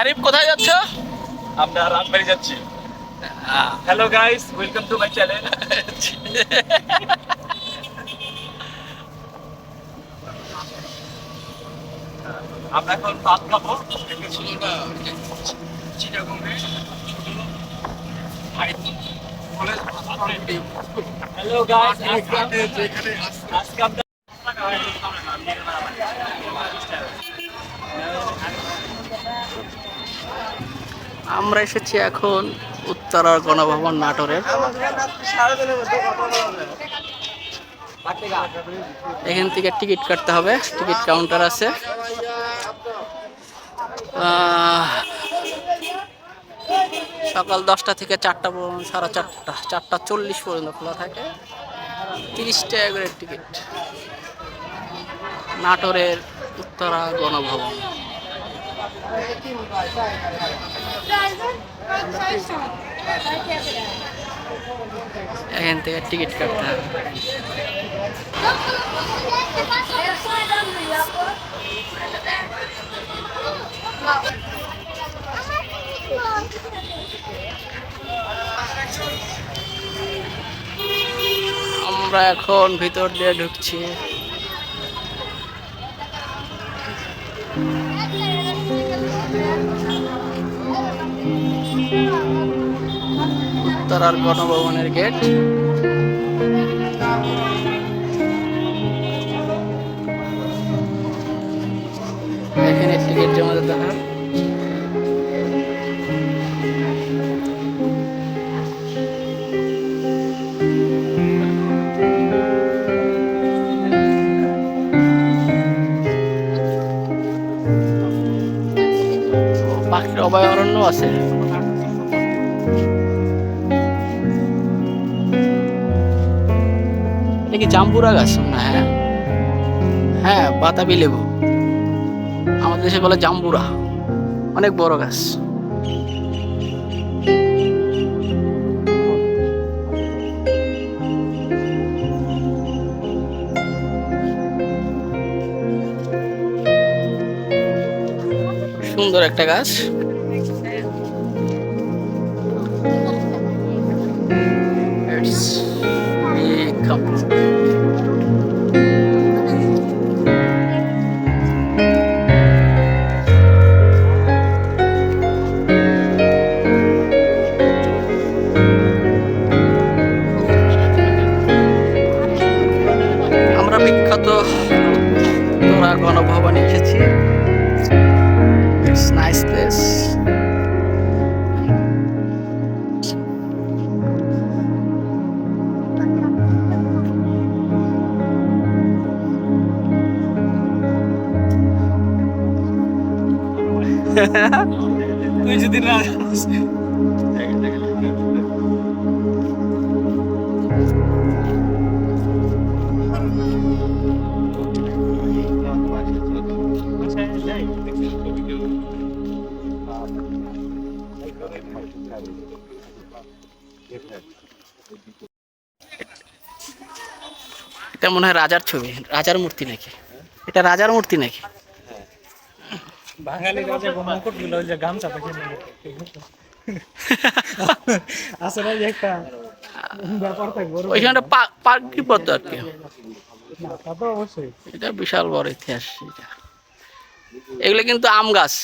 আরিফ কোথায় যাচ্ছ? আমরা রাজবাড়ি যাচ্ছি। Hello guys welcome to my channel আমরা এখন ভাত খাব। হ্যালো গাইস আজকে আজকে আমরা আমরা এসেছি এখন উত্তরার গণভবন নাটোরের। এখান থেকে টিকিট কাটতে হবে, টিকিট কাউন্টার আছে। সকাল দশটা থেকে চারটা পর্যন্ত, সাড়ে চারটা চারটা চল্লিশ পর্যন্ত খোলা থাকে। তিরিশ টাকা করে টিকিট। নাটোরের উত্তরা গণভবন। এখান থেকে টিকিট কাটতে হবে। আমরা এখন ভিতর দিয়ে ঢুকছি। উত্তরার গণভবনের গেট। এখানে টিকিট জমা দিতে হয় পাখির অভয়ারণ্য আছে। জাম্বুরা গাছ না হ্যাঁ? হ্যাঁ বাতাবি লেবু। আমাদের দেশে বলে জাম্বুরা। অনেক বড় গাছ। সুন্দর একটা গাছ। তুই যদি না এটা মনে হয় রাজার ছবি, রাজার মূর্তি নাকি? এটা রাজার মূর্তি নাকি? বাঙালি রাজা মুকুটগুলো ওই যে গামছা পেছে আসলে একটা ব্যাপার থাকবে ওইখানে পার্ক পদ্ম আর কি। তা তো অবশ্যই। এটা বিশাল বড় ইতিহাস এটা। এগুলো কিন্তু আম গাছ।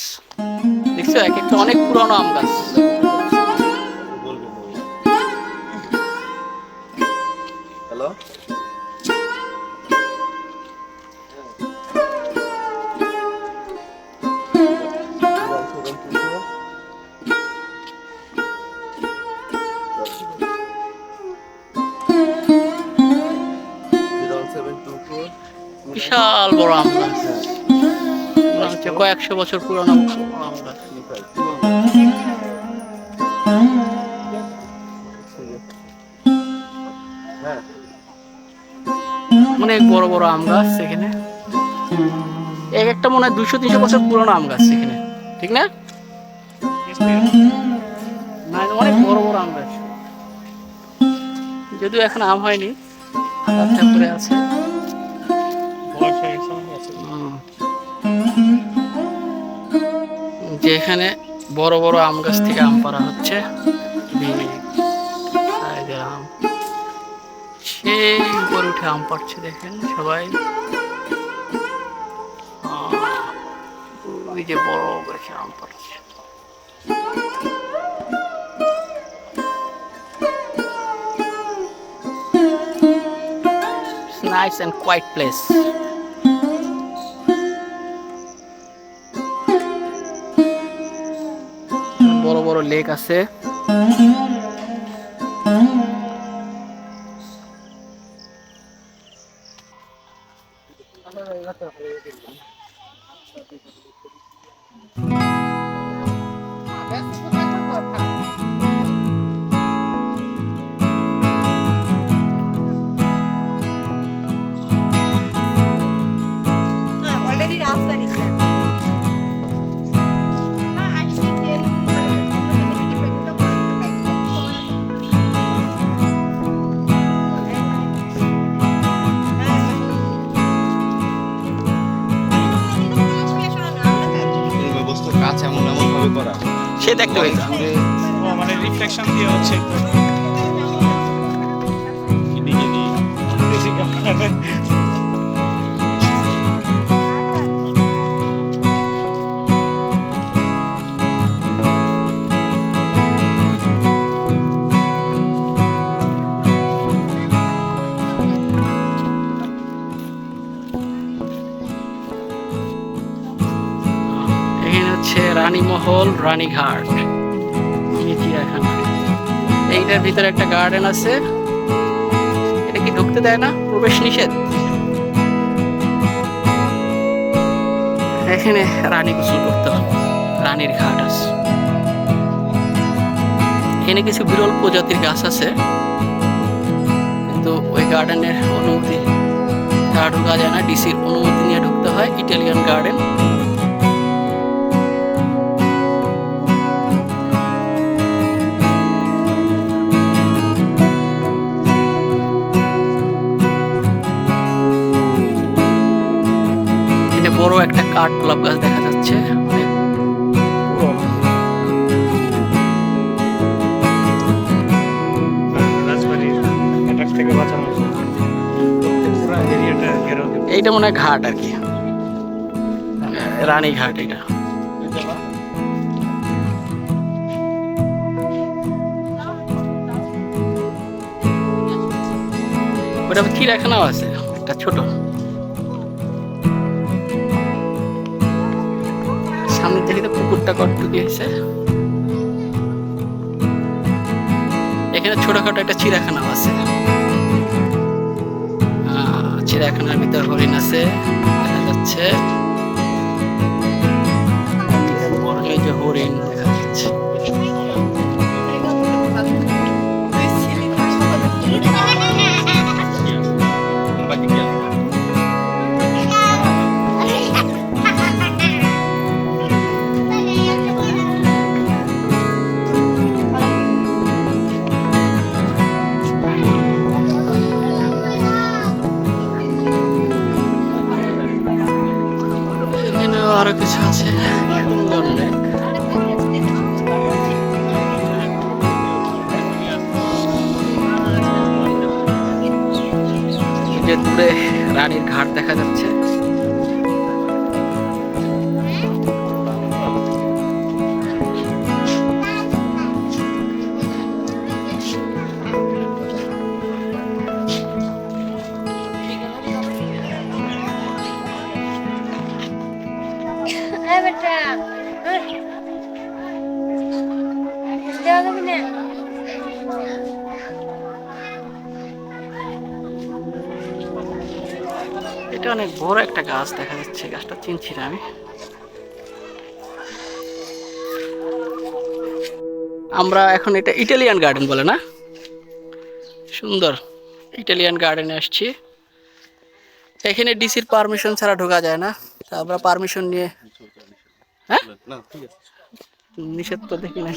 দেখছ এক একটা অনেক পুরনো আম গাছ। হ্যালো? বিশাল বড় আম গাছ। হচ্ছে কয়েকশো বছর পুরনো আম গাছ। অনেক বড় বড় আম গাছ এখানে। এক একটা মনে হয় দুশো তিনশো বছর পুরনো আম গাছ এখানে। ঠিক না? অনেক বড় বড় আম গাছ। যদিও এখন আম হয়নি আগাছা করে আছে। এখানে বড় বড় আম গাছ থেকে আম পাড়া হচ্ছে। আম। উপরে উঠে আম পাড়ছে দেখেন সবাই। ওই যে বড় গাছে আম পাড়ছে। Nice and quiet place. বড় বড় লেক আছে সে দেখতে পাইছে মানে রিফ্লেকশন দিয়ে হচ্ছে। রানীমহল, রানীঘাট। এইটার ভিতরে একটা গার্ডেন আছে। এটা কি ঢুকতে দেয় না? প্রবেশ নিষেধ? এখানে রানী গোসল করতে হয় রানীর ঘাট আছে। এখানে কিছু বিরল প্রজাতির গাছ আছে। কিন্তু ওই গার্ডেনের অনুমতি ঢোকা যায় না, ডিসির অনুমতি নিয়ে ঢুকতে হয়। ইটালিয়ান গার্ডেন বড় একটা কাঠ গোলাপ গাছ দেখা যাচ্ছে। অনেক এইটা মনে হয় ঘাট আর কি। রানী ঘাট এটা ওটা চিড়িয়াখানাও আছে? একটা ছোট। থেকে কট দিয়েছে। এখানে ছোটখাটো একটা চিড়াখানাও আছে। চিড়িয়াখানার ভিতর হরিণ আছে, দেখা যাচ্ছে। হরিণ আরও কিছু আছে। সুন্দর দূরে রানীর ঘাট দেখা যাচ্ছে। এটা অনেক বড় একটা গাছ দেখা যাচ্ছে গাছটা চিনছি না আমি। আমরা এখন এটা ইটালিয়ান গার্ডেন বলে না? সুন্দর ইটালিয়ান গার্ডেনে আসছি। এখানে ডিসির পারমিশন ছাড়া ঢোকা যায় না। তা আমরা পারমিশন নিয়ে হ্যাঁ? নিষেধ তো দেখি না।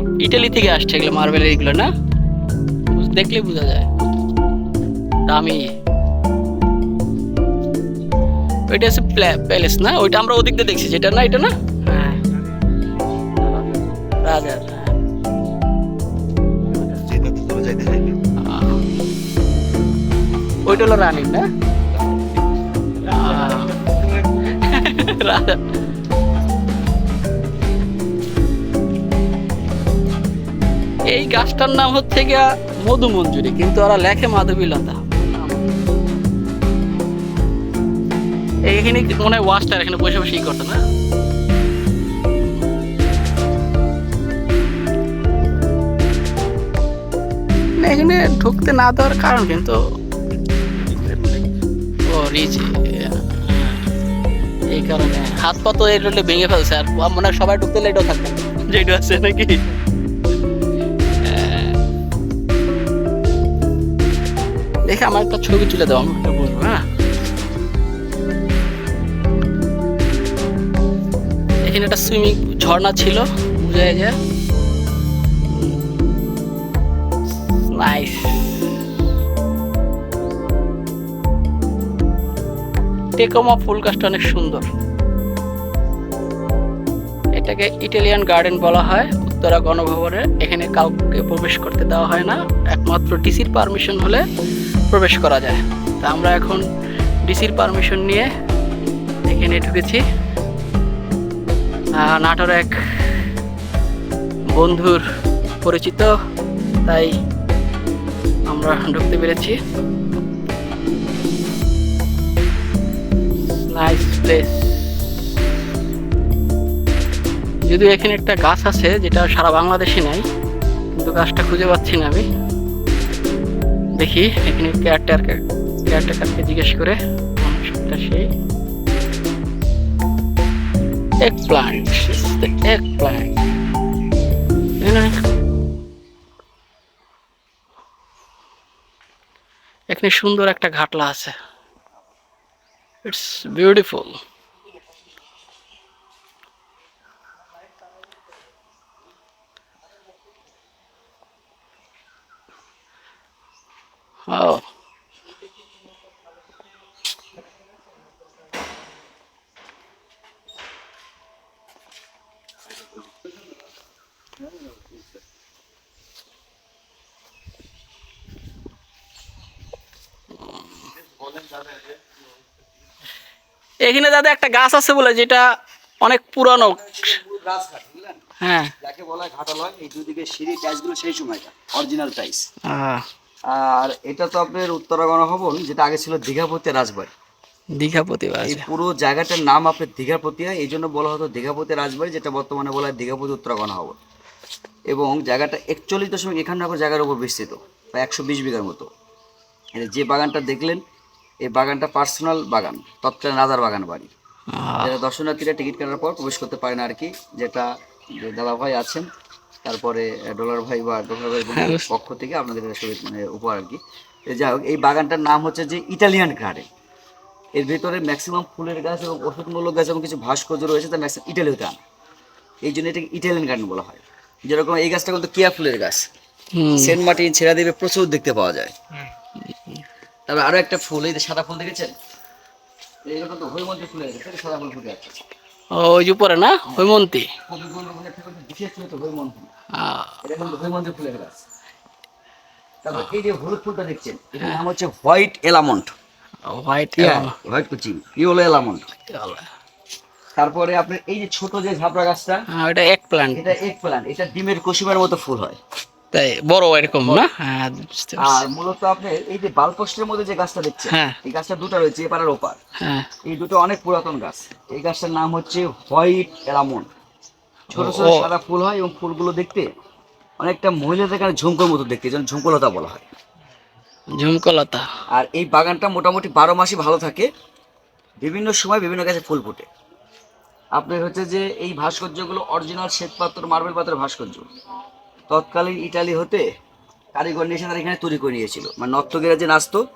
সব ইটালি থেকে আসছে এগুলো মার্বেলের এগুলো না? দেখলে বোঝা যায়। দামি। ওইটা হচ্ছে প্যালেস না? ওইটা আমরা ওদিক দিয়ে দেখছি যেটা না এটা না? হ্যাঁ। আহ। ওইটা হলো রানীর না। রাজা। এই গাছটার নাম হচ্ছে গিয়া মধু মঞ্জুরি কিন্তু ওরা লেখে মাধবীলতা। এইখানে মনে হয় ওয়াশটার এখানে বসে বসে করতো না? এখানে ঢুকতে না দেওয়ার কারণ কিন্তু এই কারণে হাত পা এই ভেঙে ফেলছে, আর মনে হয় সবাই ঢুকতে লেটও থাকবে। যেটা আছে নাকি? দেখে আমার একটা ছবি তুলে দাও, আমি বলব হ্যাঁ? এখানে একটা সুইমিং ঝর্ণা ছিল, বোঝা যায় নাইস টেকোমা ফুল গাছটা অনেক সুন্দর। এটাকে ইটালিয়ান গার্ডেন বলা হয়, উত্তরা গণভবনে। এখানে কাউকে প্রবেশ করতে দেওয়া হয় না, একমাত্র ডিসির পারমিশন হলে প্রবেশ করা যায়। তা আমরা এখন ডিসির পারমিশন নিয়ে এখানে ঢুকেছি। নাটোর এক বন্ধুর পরিচিত, তাই আমরা ঢুকতে পেরেছি। যদিও এখানে একটা গাছ আছে, যেটা সারা বাংলাদেশে নাই, কিন্তু গাছটা খুঁজে পাচ্ছি না আমি। দেখি, এখানে কেয়ারটেকার কেয়ারটেকারকে জিজ্ঞেস করে মানুষটা সেই? এক প্লান্ট এক প্লান্ট এখানে সুন্দর একটা ঘাটলা আছে। It's beautiful Oh. এখানে দাদা একটা গাছ আছে বলে যেটা অনেক পুরানো। হ্যাঁ। যাকে বলা হয় ঘাটালয় এই দুদিকে সিঁড়ি টাইলসগুলো সেই সময়টা অরিজিনাল টাইলস। আহ, আর এটা তো আপনার উত্তরাগণ ভবন যেটা আগে ছিল দীঘাপতি রাজবাড়ি। দীঘাপতি এই পুরো জায়গাটার নাম আপনার দীঘাপতি হয় এই জন্য বলা হতো দীঘাপতি রাজবাড়ি যেটা বর্তমানে বলা হয় দীঘাপতি উত্তরাগণ ভবন এবং জায়গাটা একচল্লিশ দশমিক একান্ন একর জায়গার উপর বিস্তৃত প্রায় একশো বিশ বিঘার মতো। যে বাগানটা দেখলেন এই বাগানটা পার্সোনাল বাগান তৎকালীন রাজার বাগান বাড়ি। যারা দর্শনার্থীরা টিকিট কাটার পর প্রবেশ করতে পারে না আর কি যেটা দাদা ভাই আছেন তারপরে ডলার ভাই বা ডলার ভাই পক্ষ থেকে আপনাদের মানে উপহার আর কি। যাই হোক এই বাগানটার নাম হচ্ছে যে ইটালিয়ান গার্ডেন। এর ভিতরে ম্যাক্সিমাম ফুলের গাছ এবং ওষুধমূলক গাছ এবং কিছু ভাস্কর্য রয়েছে তা ম্যাক্সিমাম ইটালি হতে আনা। এই জন্য এটাকে ইটালিয়ান গার্ডেন বলা হয়। যেরকম এই গাছটা কিন্তু কেয়া ফুলের গাছ। সেন্ট মার্টিন ছেড়া দেবে প্রচুর দেখতে পাওয়া যায়। তারপর আরও একটা ফুল এই যে সাদা ফুল দেখেছেন? এইরকম তো হৈমন্তী ফুলের গাছ সাদা ফুল ফুটে আছে। ওই যে না? হৈমন্তী। এই যে হলুদ ফুলটা দেখছেন এটার নাম হচ্ছে হোয়াইট হোয়াইট হোয়াইট কুচি ইয়েলো এলামন্ট তারপরে আপনার এই যে ছোট যে ঝাপড়া গাছটা এটা এক প্লান্ট এটা এক প্লান্ট এটা ডিমের কুসুমের মতো ফুল হয়। তাই বড় এরকম না? হ্যাঁ আর মূলত আপনার এই যে বালপোস্টের মধ্যে যে গাছটা দেখছেন হ্যাঁ। এই গাছটা দুটো রয়েছে এপার আর ওপার। হ্যাঁ। এই দুটো অনেক পুরাতন গাছ। এই গাছটার নাম হচ্ছে হোয়াইট এলামন্ড ছোট ছোট সাদা ফুল হয় এবং ফুলগুলো দেখতে অনেকটা মহিলাদের কাছে ঝুমকোর মতো দেখতে যেন ঝুমকলতা বলা হয়। ঝুমকলতা। আর এই বাগানটা মোটামুটি বারো মাসই ভালো থাকে। বিভিন্ন সময় বিভিন্ন গাছে ফুল ফোটে। আপনার হচ্ছে যে এই ভাস্কর্যগুলো অরিজিনাল শ্বেত পাথর মার্বেল পাথরের ভাস্কর্য। তৎকালীন ইটালি হতে কারিগর নিয়ে এসে তারা এখানে তৈরি করে নিয়েছিল। মানে নর্তকীরা যে নাচতো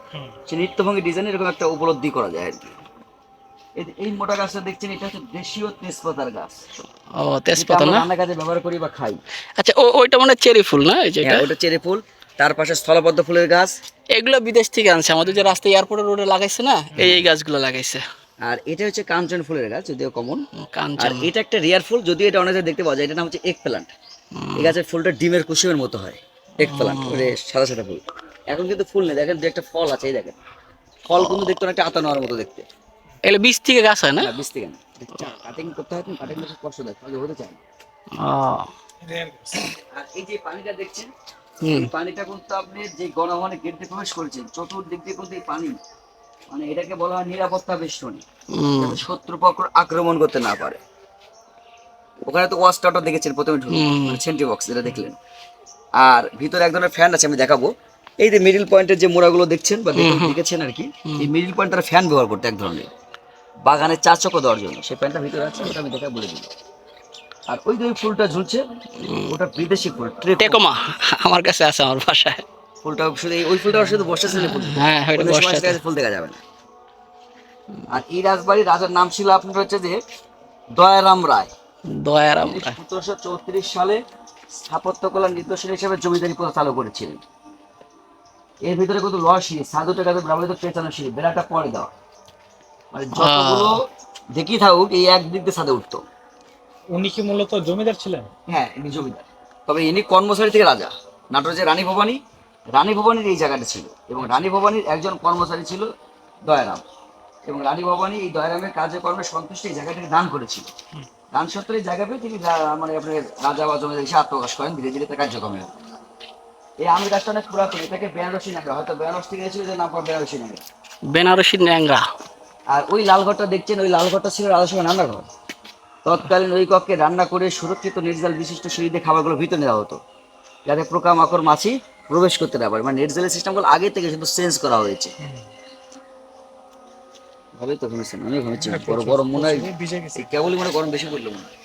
সে নৃত্যভঙ্গি ডিজাইন এরকম একটা উপলব্ধি করা যায় আর কি। এই- এই মোটা গাছটা দেখছেন এটা হচ্ছে দেশীয় তেজপাতার গাছ। ও তেজপাতা না? রান্না কাজে ব্যবহার করি বা খাই। আচ্ছা ও ওইটা মানে চেরি ফুল না? এই যেটা হ্যাঁ, ওটা চেরি ফুল। তার পাশে স্থলপদ্ম ফুলের গাছ। এগুলো বিদেশ থেকে আনছে। আমাদের যে রাস্তা এয়ারপোর্টের রোডে লাগাইছে না এই এই গাছগুলো লাগাইছে। আর এটা হচ্ছে কাঞ্চন ফুলের গাছ যদিও কমন। কাঞ্চন। এটা একটা রিয়ার ফুল যদিও এটা অনেক দেখতে পাওয়া যায়। এটা নাম হচ্ছে এক প্লান্ট এই গাছের ফুলটা ডিমের কুসুমের মতো হয়। এক প্লান্ট সাদা সাদা ফুল। এখন কিন্তু ফুল নেই দেখেন দু একটা ফল আছে এই দেখেন। ফল কিন্তু দেখতে অনেকটা আতা নেওয়ার মতো দেখতে। এগুলো বীজ থেকে গাছ হয় না? না বীজ থেকে কাটিং করতে হয় কাটিং করতে স্পর্শ দেয় তাহলে হতে চায় না। আর এই যে পানিটা দেখছেন এই পানিটা কিন্তু আপনি যে গণভবনে গেট দিয়ে প্রবেশ করেছেন চতুর্দিক দিয়ে কিন্তু এই পানি মানে এটাকে বলা হয় নিরাপত্তা বেষ্টনী। শত্রুপক্ষ আক্রমণ করতে না পারে। ওখানে তো ওয়াচ টাওয়ার দেখেছেন প্রথমে ঢুকে। সেন্ট্রি বক্স যেটা দেখলেন। আর ভিতরে এক ধরনের ফ্যান আছে আমি দেখাবো। এই যে মিডিল পয়েন্টের যে মোড়াগুলো দেখছেন বা দেখেছেন আর কি এই মিডিল পয়েন্ট তারা ফ্যান ব্যবহার করতে এক ধরনের। বাগানের চার চক্র দেওয়ার জন্য। সেই ফ্যানটা ভিতরে আছে ওটা আমি দেখা বলে দিই আর ওই যে ফুলটা ঝুলছে ওটা বিদেশি ফুল টেকোমা আমার কাছে আছে আমার বাসায়। ফুলটা শুধু ওই ফুলটা শুধু বর্ষা সিজনে ফুল হ্যাঁ ওইটা সময় ফুল দেখা যাবে না। আর এই রাজবাড়ির রাজার নাম ছিল আপনার হচ্ছে যে দয়ারাম রায়। দয়ার আমরা সতেরোশো চৌত্রিশ সালে স্থাপত্যকলার নিদর্শন হিসেবে জমিদারি প্রথা চালু করেছিলেন। এর ভিতরে কত লসি সাধু টাকাতে ব্যবহৃত পেঁচানো সিঁড়ি বেড়াটা পরে দেওয়া। মানে যতগুলো দেখি থাকুক এই এক দিক দিয়ে সাদে উঠতো। উনি কি মূলত জমিদার ছিলেন? হ্যাঁ ইনি জমিদার। তবে ইনি কর্মচারী থেকে রাজা। নাটোর যে রানী ভবানী রানী ভবানীর এই জায়গাটা ছিল। এবং রানী ভবানীর একজন কর্মচারী ছিল দয়ারাম। এবং রানী ভবানী এই দয়ারামের কার্যকর্মে সন্তুষ্ট এই জায়গাটাকে দান করেছিল। এই জায়গা পেয়ে তিনি মানে আপনার রাজা বা জমিদার হিসেবে আত্মপ্রকাশ করেন ধীরে ধীরে তার কার্যক্রমে। এই আম গাছটা অনেক পুরাতন এটাকে বেনারসি নাগরা হয়তো বেনারস থেকে এসেছিল যে নাম করা বেনারসি নাগরা বেনারসি ন্যাংরা। আর ওই লাল ঘরটা দেখছেন ওই লাল ঘরটা ছিল সঙ্গে রান্নাঘর। তৎকালীন ওই কক্ষে রান্না করে সুরক্ষিত নির্জাল বিশিষ্ট সিঁড়ি দিয়ে খাবারগুলো ভিতরে নেওয়া হতো। যাতে পোকামাকড় মাছি প্রবেশ করতে না পারে। মানে নির্জালের সিস্টেমগুলো আগে থেকে শুধু চেঞ্জ করা হয়েছে। ভালোই তো অনেক ঘুমেছি বড় গরম মনে হয় কেবলই মনে গরম বেশি পড়ল মনে হয়।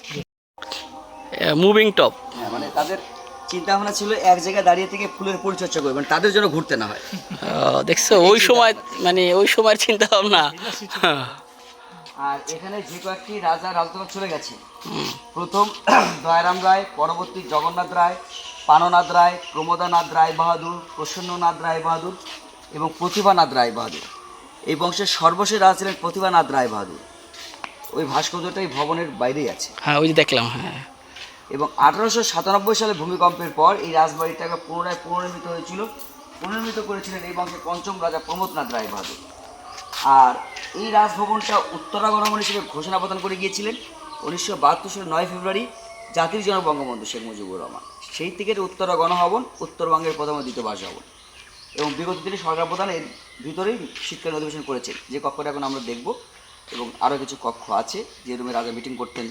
মুভিং টপ হ্যাঁ, মানে তাদের চিন্তা ভাবনা ছিল এক জায়গায় দাঁড়িয়ে থেকে ফুলের পরিচর্যা করবে মানে তাদের জন্য ঘুরতে না হয়। দেখছ ওই সময় মানে ওই সময়ের চিন্তা ভাবনা আর এখানে যে কয়েকটি রাজা রাজত্ব চলে গেছে। প্রথম দয়ারাম রায় পরবর্তী জগন্নাথ রায় পাননাথ রায় প্রমোদানাথ রায় বাহাদুর প্রসন্ননাথ রায় বাহাদুর এবং প্রতিভানাথ রায় বাহাদুর। এই বংশের সর্বশেষ রাজা ছিলেন প্রতিভানাথ রায় বাহাদুর ওই ভাস্কর্যটা এই ভবনের বাইরেই আছে। হ্যাঁ ওই যে দেখলাম হ্যাঁ। এবং আঠারোশো সাতানব্বই সালে ভূমিকম্পের পর এই রাজবাড়িটাকে পুনরায় পুনর্নির্মিত হয়েছিল। পুনর্নির্মিত করেছিলেন এই বংশের পঞ্চম রাজা প্রমোদনাথ রায় বাহাদুর আর এই রাজভবনটা উত্তরা গণভবন হিসেবে ঘোষণা প্রদান করে গিয়েছিলেন উনিশশো বাহাত্তর সালের নয় ফেব্রুয়ারি জাতির জনক বঙ্গবন্ধু শেখ মুজিবুর রহমান। সেই থেকে উত্তরা গণভবন উত্তরবঙ্গের প্রথম দ্বিতীয় বাসভবন। এবং বিগত দিনে সরকার প্রধান এর ভিতরেই শীতকালীন অধিবেশন করেছেন যে কক্ষটা এখন আমরা দেখব এবং আরও কিছু কক্ষ আছে যে রুমে রাজা মিটিং করতেন।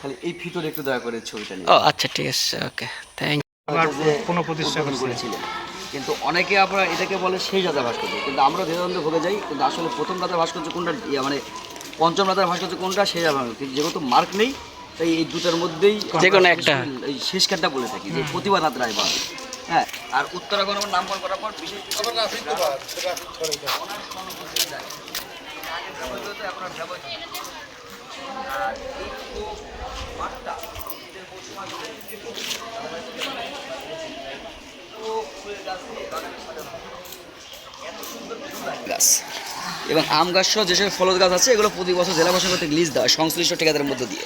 খালি এই ভিতরে একটু দয়া করে ছবিটা নিয়ে আচ্ছা ঠিক আছে ওকে থ্যাংক কোনো প্রতিষ্ঠা করেছিলেন। কিন্তু অনেকে আপনারা এটাকে বলে সেই রাজা ভাস্কর্য। কিন্তু আমরা দ্বিধাদ্বন্দ্বে ভুগে যাই কিন্তু আসলে প্রথম রাজা ভাস্কর্য কোনটা ইয়া মানে পঞ্চম রাজার ভাস্কর্য কোনটা সেই রাজা কিন্তু যেহেতু মার্ক নেই তাই এই দুটার মধ্যেই যে কোনো একটা। এই শেষখানটা বলে থাকি যে প্রতিভানাথ রায় বাহাদুর আর উত্তরাগণ নামকরণ করার পর বিশেষ আর মাঠটা গাছ এবং আম গাছ সহ যেসব ফলজ গাছ আছে এগুলো প্রতি বছর জেলা প্রশাসন কর্তৃক লিজ দেওয়া হয় সংশ্লিষ্ট ঠিকাদারের মধ্য দিয়ে।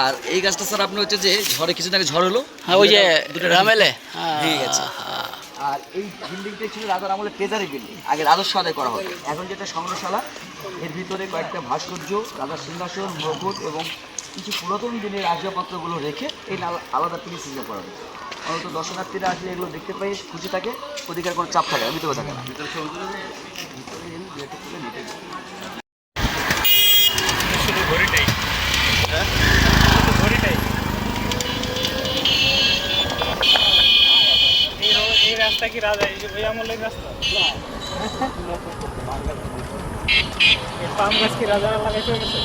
আর এই গাছটা স্যার আপনার হচ্ছে যে ঝড়ে কিছুদিন আগে ঝড় হলো। হ্যাঁ ওই যে দুটো রামেলে। ভেঙে গেছে আর এই বিল্ডিংটা ছিল রাজার আমলে ট্রেজারি বিল্ডিং আগে রাজস্ব আদায় করা হতো। এখন যেটা সংগ্রহশালা এর ভিতরে কয়েকটা ভাস্কর্য রাজার সিংহাসন মুকুট এবং কিছু পুরাতন দিনের আসবাবপত্রগুলো রেখে এই আলাদা পিস হিসেবে করা হয়েছে অন্তত দর্শনার্থীরা আসলে এগুলো দেখতে পাই খুশি থাকে ওদিকের কোনো চাপ থাকে ভিতরে থাকে না। ভিতরে রাস্তা কি রাজা ওই আমলের রাস্তা পাম গাছ কি রাজা লাগাইতে গেছে